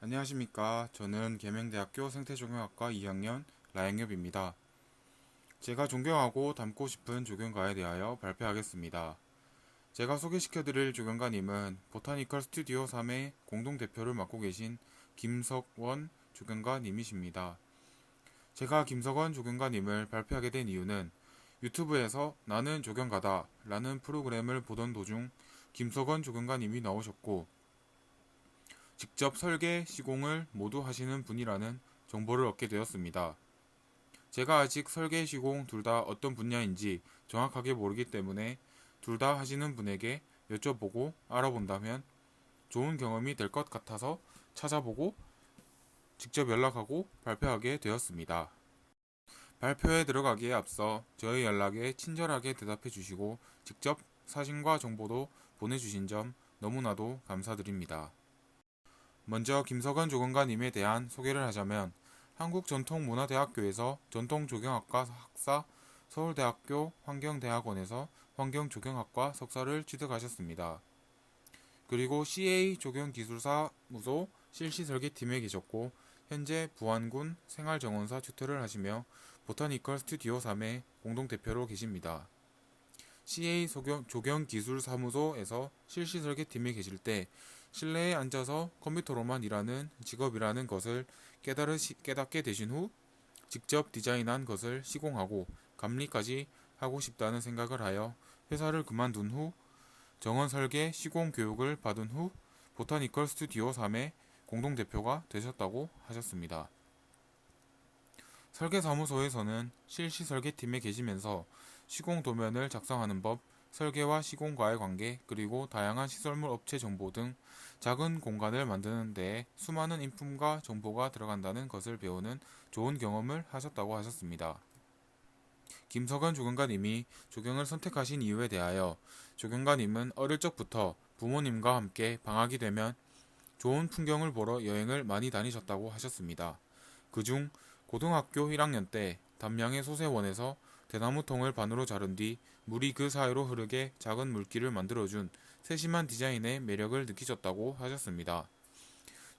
안녕하십니까. 저는 계명대학교 생태조경학과 2학년 라영엽입니다. 제가 존경하고 닮고 싶은 조경가에 대하여 발표하겠습니다. 제가 소개시켜드릴 조경가님은 보타니컬 스튜디오 3의 공동대표를 맡고 계신 김석원 조경가님이십니다. 제가 김석원 조경가님을 발표하게 된 이유는 유튜브에서 나는 조경가다 라는 프로그램을 보던 도중 김석원 조경가님이 나오셨고 직접 설계, 시공을 모두 하시는 분이라는 정보를 얻게 되었습니다. 제가 아직 설계, 시공 둘 다 어떤 분야인지 정확하게 모르기 때문에 둘 다 하시는 분에게 여쭤보고 알아본다면 좋은 경험이 될 것 같아서 찾아보고 직접 연락하고 발표하게 되었습니다. 발표에 들어가기에 앞서 저희 연락에 친절하게 대답해 주시고 직접 사진과 정보도 보내주신 점 너무나도 감사드립니다. 먼저 김석원 조경가님에 대한 소개를 하자면 한국전통문화대학교에서 전통조경학과 학사, 서울대학교 환경대학원에서 환경조경학과 석사를 취득하셨습니다. 그리고 CA 조경기술사무소 실시설계팀에 계셨고 현재 부안군 생활정원사 튜터를 하시며 보타니컬 스튜디오 3의 공동대표로 계십니다. CA 조경기술사무소에서 실시설계팀에 계실 때 실내에 앉아서 컴퓨터로만 일하는 직업이라는 것을 깨달으시, 깨닫게 되신 후 직접 디자인한 것을 시공하고 감리까지 하고 싶다는 생각을 하여 회사를 그만둔 후 정원 설계 시공 교육을 받은 후 보타니컬 스튜디오 3의 공동대표가 되셨다고 하셨습니다. 설계사무소에서는 실시 설계팀에 계시면서 시공 도면을 작성하는 법, 설계와 시공과의 관계, 그리고 다양한 시설물 업체 정보 등 작은 공간을 만드는 데에 수많은 인품과 정보가 들어간다는 것을 배우는 좋은 경험을 하셨다고 하셨습니다. 김석원 조경가님이 조경을 선택하신 이유에 대하여 조경가님은 어릴 적부터 부모님과 함께 방학이 되면 좋은 풍경을 보러 여행을 많이 다니셨다고 하셨습니다. 그중 고등학교 1학년 때 담양의 소세원에서 대나무 통을 반으로 자른 뒤 물이 그 사이로 흐르게 작은 물길을 만들어준 세심한 디자인의 매력을 느끼셨다고 하셨습니다.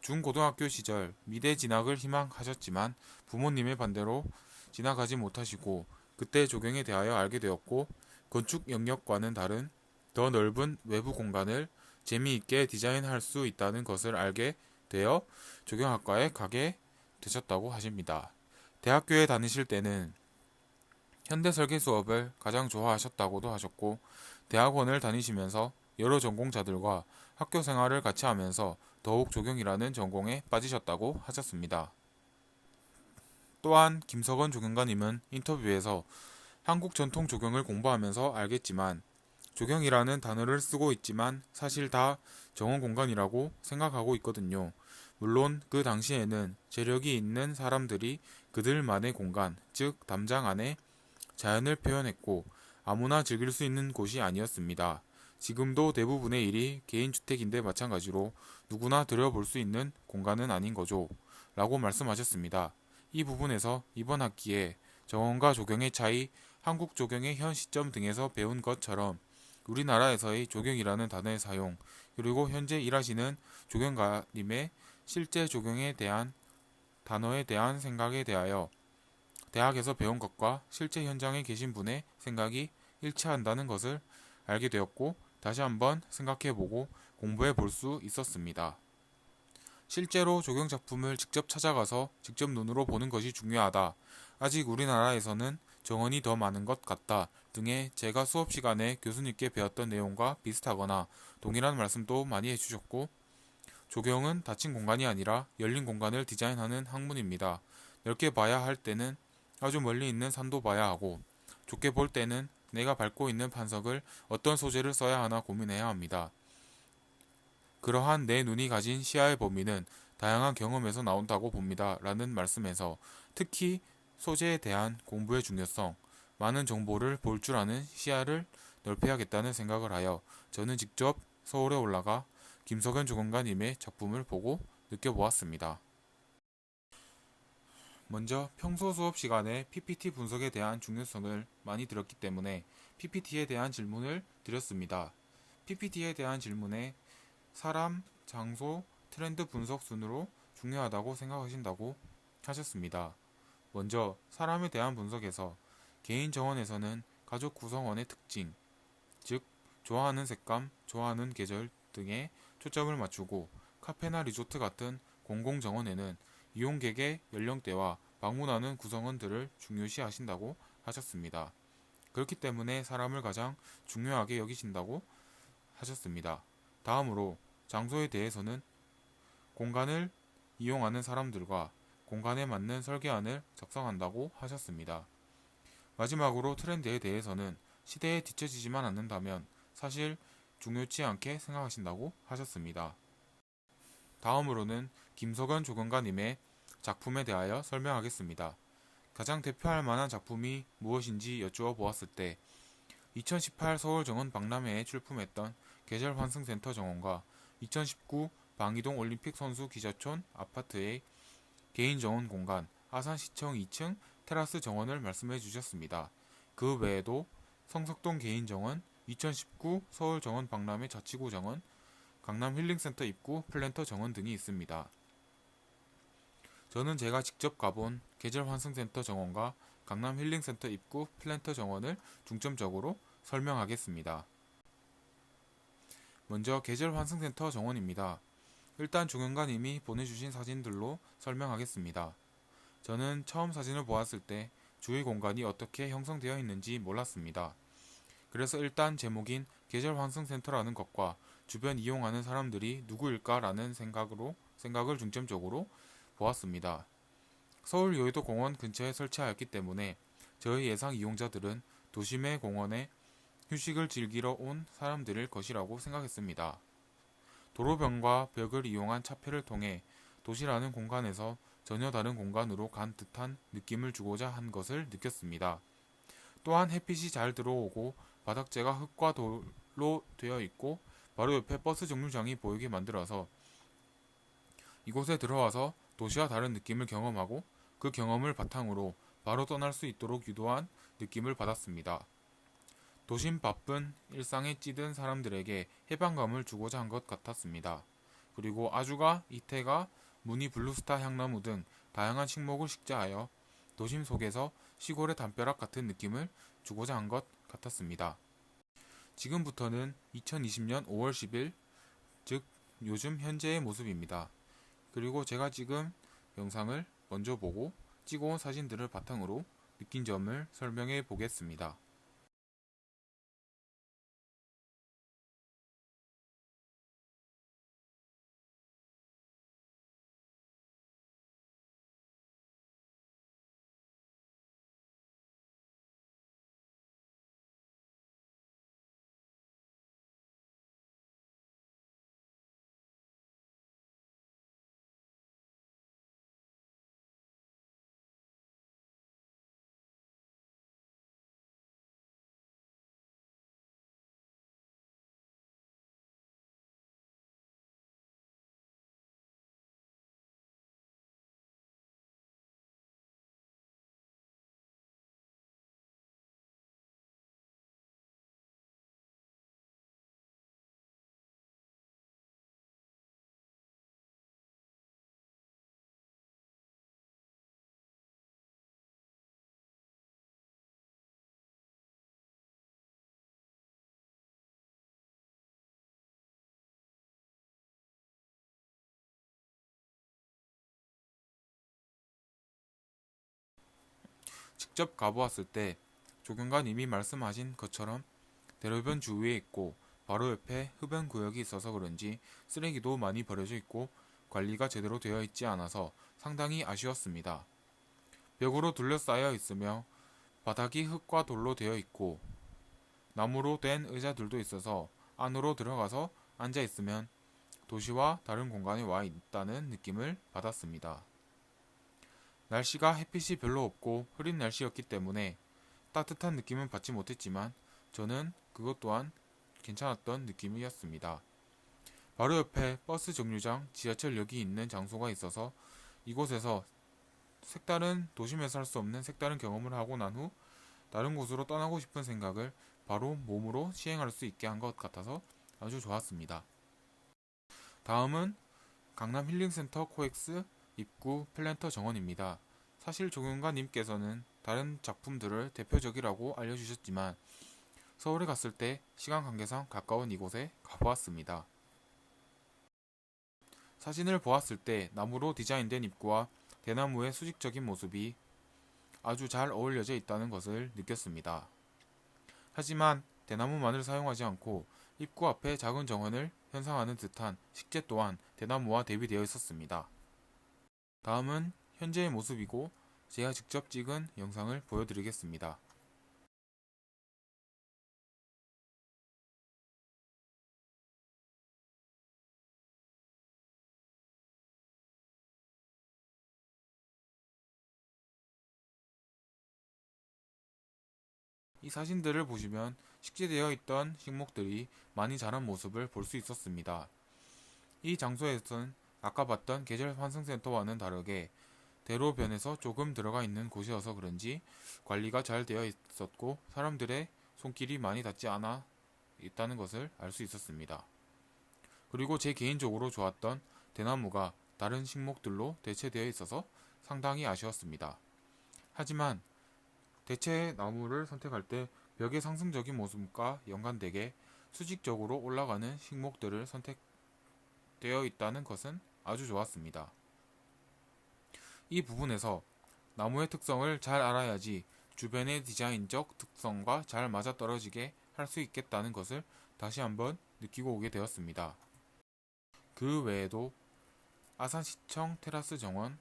중고등학교 시절 미대 진학을 희망하셨지만 부모님의 반대로 진학하지 못하시고 그때 조경에 대하여 알게 되었고 건축 영역과는 다른 더 넓은 외부 공간을 재미있게 디자인할 수 있다는 것을 알게 되어 조경학과에 가게 되셨다고 하십니다. 대학교에 다니실 때는 현대 설계 수업을 가장 좋아하셨다고도 하셨고 대학원을 다니시면서 여러 전공자들과 학교 생활을 같이 하면서 더욱 조경이라는 전공에 빠지셨다고 하셨습니다. 또한 김석원 조경가님은 인터뷰에서 한국 전통 조경을 공부하면서 알겠지만 조경이라는 단어를 쓰고 있지만 사실 다 정원 공간이라고 생각하고 있거든요. 물론 그 당시에는 재력이 있는 사람들이 그들만의 공간, 즉 담장 안에 자연을 표현했고 아무나 즐길 수 있는 곳이 아니었습니다. 지금도 대부분의 일이 개인주택인데 마찬가지로 누구나 들여볼 수 있는 공간은 아닌 거죠. 라고 말씀하셨습니다. 이 부분에서 이번 학기에 정원과 조경의 차이, 한국 조경의 현 시점 등에서 배운 것처럼 우리나라에서의 조경이라는 단어의 사용, 그리고 현재 일하시는 조경가님의 실제 조경에 대한 단어에 대한 생각에 대하여 대학에서 배운 것과 실제 현장에 계신 분의 생각이 일치한다는 것을 알게 되었고 다시 한번 생각해보고 공부해 볼 수 있었습니다. 실제로 조경 작품을 직접 찾아가서 직접 눈으로 보는 것이 중요하다. 아직 우리나라에서는 정원이 더 많은 것 같다 등의 제가 수업 시간에 교수님께 배웠던 내용과 비슷하거나 동일한 말씀도 많이 해주셨고 조경은 닫힌 공간이 아니라 열린 공간을 디자인하는 학문입니다. 넓게 봐야 할 때는 아주 멀리 있는 산도 봐야 하고 좁게 볼 때는 내가 밟고 있는 판석을 어떤 소재를 써야 하나 고민해야 합니다. 그러한 내 눈이 가진 시야의 범위는 다양한 경험에서 나온다고 봅니다. 라는 말씀에서 특히 소재에 대한 공부의 중요성, 많은 정보를 볼 줄 아는 시야를 넓혀야겠다는 생각을 하여 저는 직접 서울에 올라가 김석현 조건가님의 작품을 보고 느껴보았습니다. 먼저 평소 수업 시간에 PPT 분석에 대한 중요성을 많이 들었기 때문에 PPT에 대한 질문을 드렸습니다. PPT에 대한 질문에 사람, 장소, 트렌드 분석 순으로 중요하다고 생각하신다고 하셨습니다. 먼저 사람에 대한 분석에서 개인 정원에서는 가족 구성원의 특징, 즉 좋아하는 색감, 좋아하는 계절 등에 초점을 맞추고 카페나 리조트 같은 공공 정원에는 이용객의 연령대와 방문하는 구성원들을 중요시 하신다고 하셨습니다. 그렇기 때문에 사람을 가장 중요하게 여기신다고 하셨습니다. 다음으로 장소에 대해서는 공간을 이용하는 사람들과 공간에 맞는 설계안을 작성한다고 하셨습니다. 마지막으로 트렌드에 대해서는 시대에 뒤처지지만 않는다면 사실 중요치 않게 생각하신다고 하셨습니다. 다음으로는 김석원 조경가님의 작품에 대하여 설명하겠습니다. 가장 대표할 만한 작품이 무엇인지 여쭈어 보았을 때 2018 서울 정원 박람회에 출품했던 계절 환승센터 정원과 2019 방이동 올림픽 선수 기자촌 아파트의 개인 정원 공간 아산시청 2층 테라스 정원을 말씀해 주셨습니다. 그 외에도 성석동 개인 정원, 2019 서울 정원 박람회 자치구 정원, 강남 힐링센터 입구 플랜터 정원 등이 있습니다. 저는 제가 직접 가본 계절 환승센터 정원과 강남 힐링센터 입구 플랜터 정원을 중점적으로 설명하겠습니다. 먼저 계절 환승센터 정원입니다. 일단 종현가님이 보내주신 사진들로 설명하겠습니다. 저는 처음 사진을 보았을 때 주위 공간이 어떻게 형성되어 있는지 몰랐습니다. 그래서 일단 제목인 계절 환승센터라는 것과 주변 이용하는 사람들이 누구일까라는 생각으로 생각을 중점적으로 보았습니다. 서울 여의도 공원 근처에 설치하였기 때문에 저희 예상 이용자들은 도심의 공원에 휴식을 즐기러 온 사람들일 것이라고 생각했습니다. 도로변과 벽을 이용한 차폐를 통해 도시라는 공간에서 전혀 다른 공간으로 간 듯한 느낌을 주고자 한 것을 느꼈습니다. 또한 햇빛이 잘 들어오고 바닥재가 흙과 돌로 되어 있고 바로 옆에 버스 정류장이 보이게 만들어서 이곳에 들어와서 도시와 다른 느낌을 경험하고 그 경험을 바탕으로 바로 떠날 수 있도록 유도한 느낌을 받았습니다. 도심 바쁜 일상에 찌든 사람들에게 해방감을 주고자 한 것 같았습니다. 그리고 아주가, 이태가, 무늬 블루스타 향나무 등 다양한 식목을 식재하여 도심 속에서 시골의 담벼락 같은 느낌을 주고자 한 것 같았습니다. 지금부터는 2020년 5월 10일, 즉 요즘 현재의 모습입니다. 그리고 제가 지금 영상을 먼저 보고 찍어온 사진들을 바탕으로 느낀 점을 설명해 보겠습니다. 직접 가보았을 때 조경관님이 말씀하신 것처럼 대로변 주위에 있고 바로 옆에 흡연 구역이 있어서 그런지 쓰레기도 많이 버려져 있고 관리가 제대로 되어 있지 않아서 상당히 아쉬웠습니다. 벽으로 둘러싸여 있으며 바닥이 흙과 돌로 되어 있고 나무로 된 의자들도 있어서 안으로 들어가서 앉아 있으면 도시와 다른 공간에 와 있다는 느낌을 받았습니다. 날씨가 햇빛이 별로 없고 흐린 날씨였기 때문에 따뜻한 느낌은 받지 못했지만 저는 그것 또한 괜찮았던 느낌이었습니다. 바로 옆에 버스 정류장, 지하철역이 있는 장소가 있어서 이곳에서 색다른 도심에서 할 수 없는 색다른 경험을 하고 난 후 다른 곳으로 떠나고 싶은 생각을 바로 몸으로 시행할 수 있게 한 것 같아서 아주 좋았습니다. 다음은 강남 힐링센터 코엑스 입구 플랜터 정원입니다. 사실 조경가님께서는 다른 작품들을 대표적이라고 알려주셨지만 서울에 갔을 때 시간 관계상 가까운 이곳에 가보았습니다. 사진을 보았을 때 나무로 디자인된 입구와 대나무의 수직적인 모습이 아주 잘 어울려져 있다는 것을 느꼈습니다. 하지만 대나무만을 사용하지 않고 입구 앞에 작은 정원을 현상하는 듯한 식재 또한 대나무와 대비되어 있었습니다. 다음은 현재의 모습이고 제가 직접 찍은 영상을 보여드리겠습니다. 이 사진들을 보시면 식재되어 있던 식목들이 많이 자란 모습을 볼 수 있었습니다. 이 장소에서는 아까 봤던 계절 환승센터와는 다르게 대로변에서 조금 들어가 있는 곳이어서 그런지 관리가 잘 되어 있었고 사람들의 손길이 많이 닿지 않아 있다는 것을 알 수 있었습니다. 그리고 제 개인적으로 좋았던 대나무가 다른 식목들로 대체되어 있어서 상당히 아쉬웠습니다. 하지만 대체 나무를 선택할 때 벽의 상승적인 모습과 연관되게 수직적으로 올라가는 식목들을 선택 되어 있다는 것은 아주 좋았습니다. 이 부분에서 나무의 특성을 잘 알아야지 주변의 디자인적 특성과 잘 맞아떨어지게 할 수 있겠다는 것을 다시 한번 느끼고 오게 되었습니다. 그 외에도 아산시청 테라스 정원,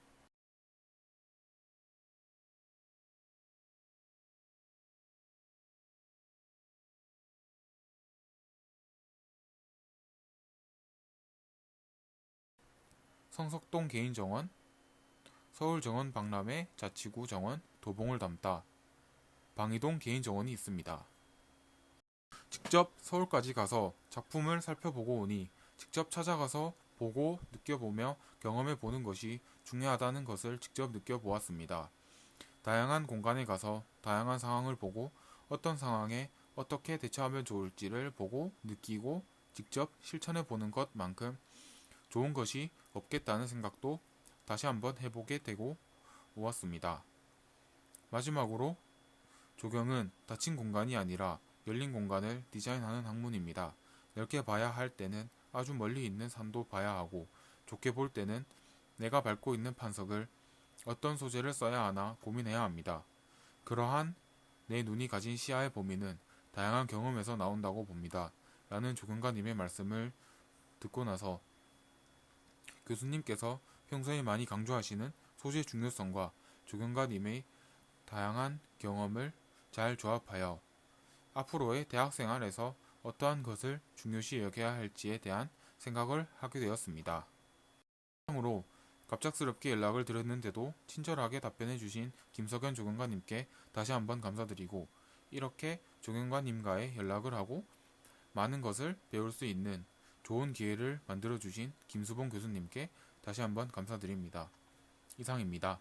성석동 개인정원, 서울정원 박람회 자치구 정원 도봉을 담다 방이동 개인정원이 있습니다. 직접 서울까지 가서 작품을 살펴보고 오니 직접 찾아가서 보고 느껴보며 경험해 보는 것이 중요하다는 것을 직접 느껴보았습니다. 다양한 공간에 가서 다양한 상황을 보고 어떤 상황에 어떻게 대처하면 좋을지를 보고 느끼고 직접 실천해 보는 것만큼 좋은 것이 없겠다는 생각도 다시 한번 해보게 되고 오았습니다. 마지막으로 조경은 닫힌 공간이 아니라 열린 공간을 디자인하는 학문입니다. 넓게 봐야 할 때는 아주 멀리 있는 산도 봐야 하고 좋게 볼 때는 내가 밟고 있는 판석을 어떤 소재를 써야 하나 고민해야 합니다. 그러한 내 눈이 가진 시야의 범위는 다양한 경험에서 나온다고 봅니다. 라는 조경가님의 말씀을 듣고 나서 교수님께서 평소에 많이 강조하시는 소재 중요성과 조경가님의 다양한 경험을 잘 조합하여 앞으로의 대학 생활에서 어떠한 것을 중요시 여겨야 할지에 대한 생각을 하게 되었습니다. 다음으로 갑작스럽게 연락을 드렸는데도 친절하게 답변해 주신 김석현 조경관님께 다시 한번 감사드리고 이렇게 조경관님과의 연락을 하고 많은 것을 배울 수 있는 좋은 기회를 만들어 주신 김수봉 교수님께 다시 한번 감사드립니다. 이상입니다.